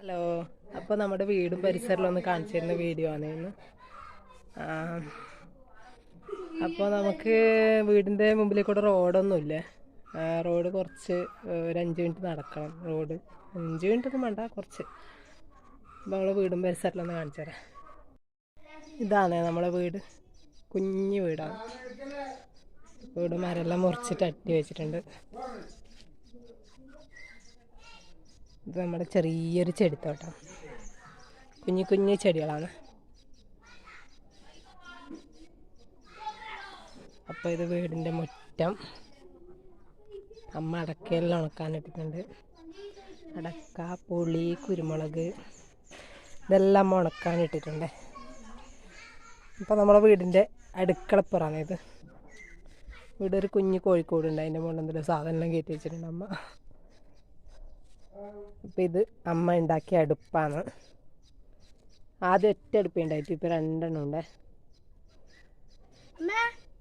Hello. അപ്പോൾ നമ്മുടെ വീടും പരിസരവും ഒന്ന് കാണിച്ചു തരുന്ന വീഡിയോ ആണ് ഇന്ന് അപ്പോൾ നമുക്ക് വീടിന്റെ മുമ്പിൽ കൂടെ റോഡൊന്നുമില്ല റോഡ് കുറച്ച് ഒരു അഞ്ച് മിനിറ്റ് നടക്കണം റോഡ്. അഞ്ച് മിനിറ്റ് ഒന്നും വേണ്ട കുറച്ച്. അപ്പോൾ നമ്മളെ വീടും പരിസരവും ഒന്ന് കാണിച്ചു ഇതാണ് നമ്മളെ വീട്. കുഞ്ഞു വീടാണ്. വീട് മരെല്ലാം മുറിച്ചിട്ട് അട്ടി വെച്ചിട്ടുണ്ട്. ഇത് നമ്മുടെ ചെറിയൊരു ചെടിത്തോട്ടം. കുഞ്ഞു കുഞ്ഞു ചെടികളാണ്. അപ്പോൾ ഇത് വീടിന്റെ മുറ്റം. അമ്മ അടക്കയെല്ലാം ഉണക്കാനിട്ടിട്ടുണ്ട് അടക്ക പുളി കുരുമുളക് ഇതെല്ലാം അമ്മ ഉണക്കാനിട്ടിട്ടുണ്ട് അപ്പോൾ നമ്മളെ വീടിന്റെ അടുക്കളപ്പുറാണ് ഇത് ഇവിടെ ഒരു കുഞ്ഞ് കോഴിക്കോടുണ്ട്. അതിന്റെ മുകളിൽ എന്തെങ്കിലും സാധനം കയറ്റി വെച്ചിട്ടുണ്ട് അമ്മ. അപ്പം ഇത് അമ്മ ഉണ്ടാക്കിയ അടുപ്പാണ്. ആദ്യം ഒറ്റ അടുപ്പേ ഉണ്ടായിട്ട് ഇപ്പം രണ്ടെണ്ണം ഉണ്ട്.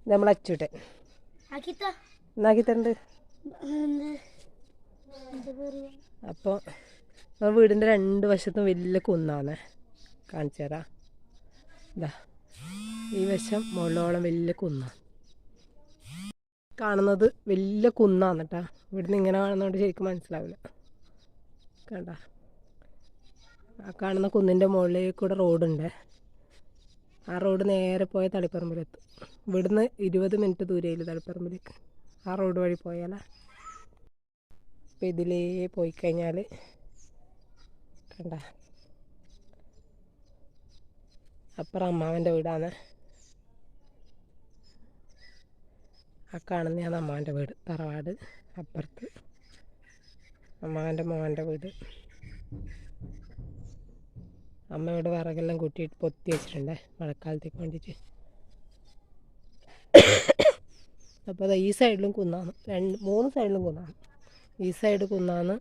ഇത് നമ്മൾ അച്ചൂട്ടെ എന്നാക്കി തരണ്ട് അപ്പോൾ നമ്മൾ വീടിന്റെ രണ്ട് വശത്തും വലിയ കുന്നാണ്. കാണിച്ചു തരാം. ഇതാ. ഈ വശം മുകളിലോളം വലിയ കുന്നാണ് കാണുന്നത് വലിയ കുന്നാണ് കേട്ടോ ഇവിടുന്ന് ഇങ്ങനെ കാണുന്നതുകൊണ്ട് ശരിക്കും മനസ്സിലാവില്ല. കണ്ട. ആ കാണുന്ന കുന്നിന്റെ മുകളിൽ കൂടെ റോഡുണ്ട്. ആ റോഡ് നേരെ പോയ തളിപ്പറമ്പിലെത്തും. ഇവിടുന്ന് ഇരുപത് മിനിറ്റ് ദൂരയിൽ തളിപ്പറമ്പിലേക്ക് ആ റോഡ് വഴി പോയാലാ. അപ്പം ഇതിലേ പോയി കഴിഞ്ഞാൽ കണ്ട. അപ്പുറം അമ്മാവന്റെ വീടാണ്. ആ കാണുന്നതാണ് അമ്മാവന്റെ വീട്. തറവാട് അപ്പുറത്ത്. അമ്മാവന്റെ മോന്റെ വീട്. അമ്മയോട് വിറകെല്ലാം കൂട്ടിയിട്ട് പൊത്തി വെച്ചിട്ടുണ്ട് മഴക്കാലത്തേക്ക് വേണ്ടിയിട്ട്. അപ്പോൾ ഈ സൈഡിലും കുന്നാണ് രണ്ട് മൂന്ന് സൈഡിലും കുന്നാണ് ഈ സൈഡ് കുന്നാണ്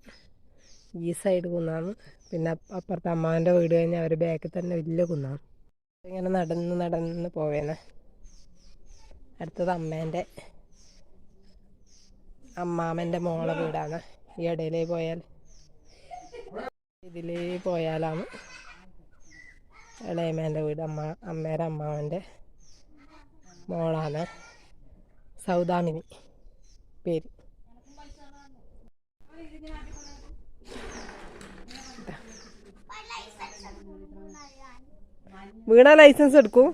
ഈ സൈഡ് കുന്നാണ് പിന്നെ അപ്പുറത്ത് അപ്പുറത്തെ അമ്മാവന്റെ വീട് കഴിഞ്ഞാൽ അവർ ബാക്കിൽ തന്നെ വലിയ കുന്നാണ് ഇങ്ങനെ നടന്ന് നടന്ന് പോവേനെ അടുത്തത് അമ്മേന്റെ അമ്മാമന്റെ മോളെ വീടാണ്. ഈ ഇടയിലേ പോയാൽ. ഇതിലേ പോയാലാണ് ഇളയമേന്റെ വീട് അമ്മ അമ്മേരെ അമ്മാവന്റെ മോളാണ് സൗദാമിനി പേര്. വീണ ലൈസൻസ് എടുക്കൂ.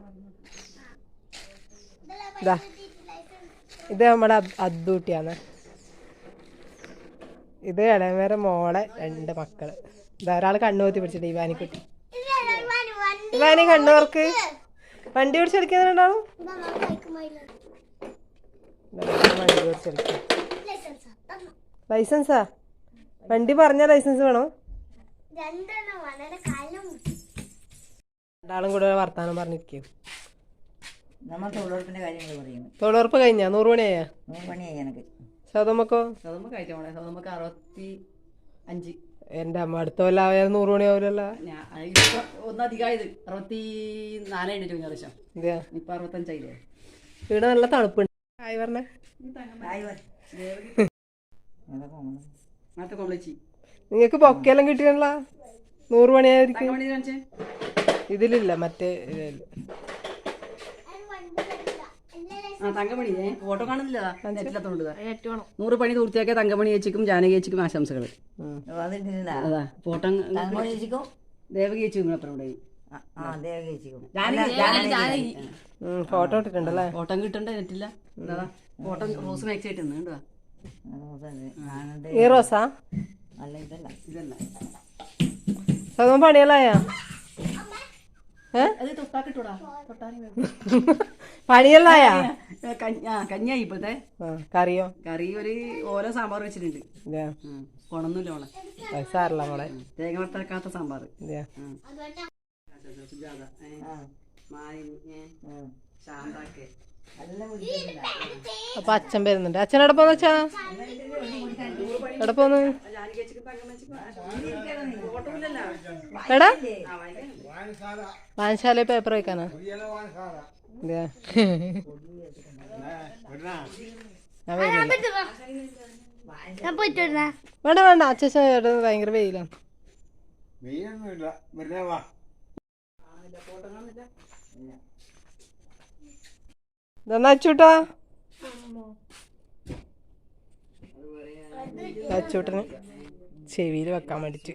ഇതാ ഇത് നമ്മുടെ അദ്ദൂട്ടിയാണ്. ഇത് ഇളയമേരെ മോളെ രണ്ട് മക്കൾ. ധാരാൾ ഒരാൾ കണ്ണൂത്തി പിടിച്ചിട്ട് ഇവാനിക്കുട്ടി. ഇവാനി കണ്ണൂർക്ക് വണ്ടി പിടിച്ചെടുക്കുന്നുണ്ടാവും വണ്ടി പിടിച്ചെടുക്കുക ലൈസൻസാ? വണ്ടി പറഞ്ഞ ലൈസൻസ് വേണോ? രണ്ടാളും കൂടെ വർത്താനം പറഞ്ഞിരിക്കും. തൊഴിലുറപ്പ് കഴിഞ്ഞാ? നൂറ് മണിയായാ? നൂറ് മണിയായി എനിക്ക്. സൗതമ്മക്കോ സൗദമ്മ ആയിട്ട് മോളെ സൗദമ്മക്ക് അറുപത്തി അഞ്ച്. എന്റെ അമ്മ അടുത്ത കൊല്ലം ആയാൽ നൂറ് ഇപ്പൊ ഒന്നധികമായത് അറുപത്തി നാലേ കഴിഞ്ഞ പ്രാവശ്യം. ഇപ്പൊ അറുപത്തഞ്ചായില്ലേ? ഇവിടെ നല്ല തണുപ്പുണ്ട്. ആയി പറഞ്ഞേ. നിങ്ങൾക്ക് പൊക്കെല്ലാം കിട്ടിയല്ല നൂറ് മണിയായിരിക്കും. ഇതിലില്ല മറ്റേ ഇതിൽ ആ തങ്കമണി ഫോട്ടോ നെറ്റിലത്തോണ്ട് നൂറ് പണി പൂർത്തിയാക്കിയ തങ്കമണി ചേച്ചിക്കും ജാനകി ചേച്ചിക്കും ആശംസകൾ അതാ ഫോട്ടോ ദേവകി ചേച്ചിക്കും അപ്പുറം ഉണ്ടായി. ഫോട്ടോ ഇട്ടിട്ടുണ്ടല്ലേ? ഫോട്ടോ കിട്ടണ്ട നെറ്റില്ല. അതാ ഫോട്ടോ റോസ് മാക്സ് ആയിട്ട് കണ്ടോ? ഞാനുണ്ട് ഈ റോസാ? അല്ല ഇതല്ല. ഇതല്ല. സൗതം പണിയല്ലായാ? ഏ? അത് തൊട്ടാക്കിട്ടൂടാ. തൊട്ടാനി പണിയല്ലായാ കഞ്ഞായി ഇപ്പത്തെ. കറിയോ? കറി ഒരു ഓരോ സാമ്പാർ വെച്ചിട്ടുണ്ട്. കൊണന്നില്ല അത് സാറില്ല മോളെ. തേങ്ങ വറുത്തരക്കാത്ത സാമ്പാർ. അപ്പൊ അച്ഛൻ വരുന്നുണ്ട്. അച്ഛൻ എവിടെ പോന്ന് വെച്ചാ? എവിടെ പോന്ന്? എടാ. വായനശാല. പേപ്പർ വയ്ക്കാനാ? വേണ്ട വേണ്ട. അച്ഛൻ ഭയങ്കര വെയിലാണ് അച്ചൂട്ടാ? അച്ചൂട്ടന് ചെവിയിൽ വെക്കാൻ വേണ്ടിട്ട്.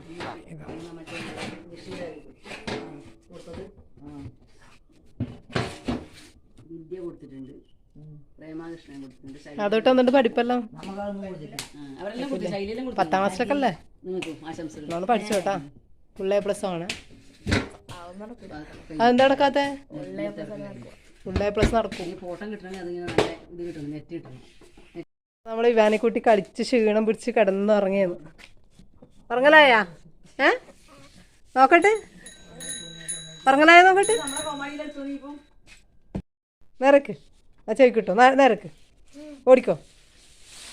വിദ്യ കൊടുത്തിട്ടുണ്ട്. പ്രേമാകൃഷ്ണൻ കൊടുത്തിട്ടുണ്ട്. ശൈലജ- അതോട്ട് വന്നിട്ട് പഠിപ്പല്ലോ? അവരെല്ലാം കൊടുത്തു ശൈലിയെല്ലാം കൊടുത്തു പത്താം ക്ലാസ്സിലൊക്കെ അല്ലേ നിങ്ങൾക്കും ആശംസകൾ. നമ്മൾ പഠിച്ചോട്ടാ കേട്ടാ. ഫുൾ എ പ്ലസ് ആണ്. അതെന്താ നടക്കാത്ത? ഫുൾ എ പ്ലസ് നടക്കും. ഫോട്ടോ കിട്ടണമെങ്കിൽ അതിങ്ങനെ നല്ല ഇത് കിട്ടണം നെറ്റ് കിട്ടണം. നമ്മൾ ഇവാനിക്കുട്ടി കളിച്ച് ക്ഷീണം പിടിച്ച് കിടന്നു ഇറങ്ങിയത് ഉറങ്ങലായാ? ഏ? നോക്കട്ടെ. ഉറങ്ങലായ നോക്കട്ടെ നമ്മളെ കോമാളിയിലെടുത്തു നീ ഇപ്പം നേരക്ക്. ആ ചെവി കിട്ടോ? നിരക്ക്. ഓടിക്കോ.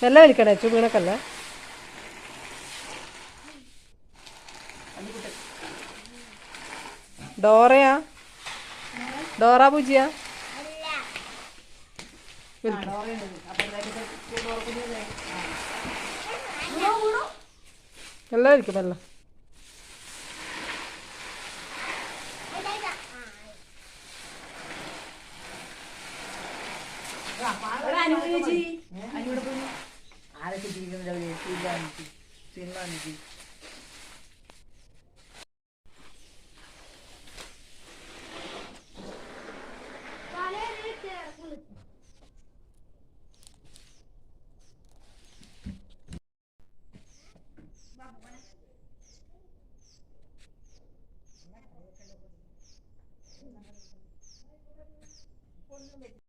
നല്ല വലിക്കണേ അച്ചു വീണക്കല്ല. ഡോറയാ? ഡോറ പൂജിയാ? നല്ല വലിക്കും ആരൊക്കെ ജീവിക്കുന്നില്ല സിനിമ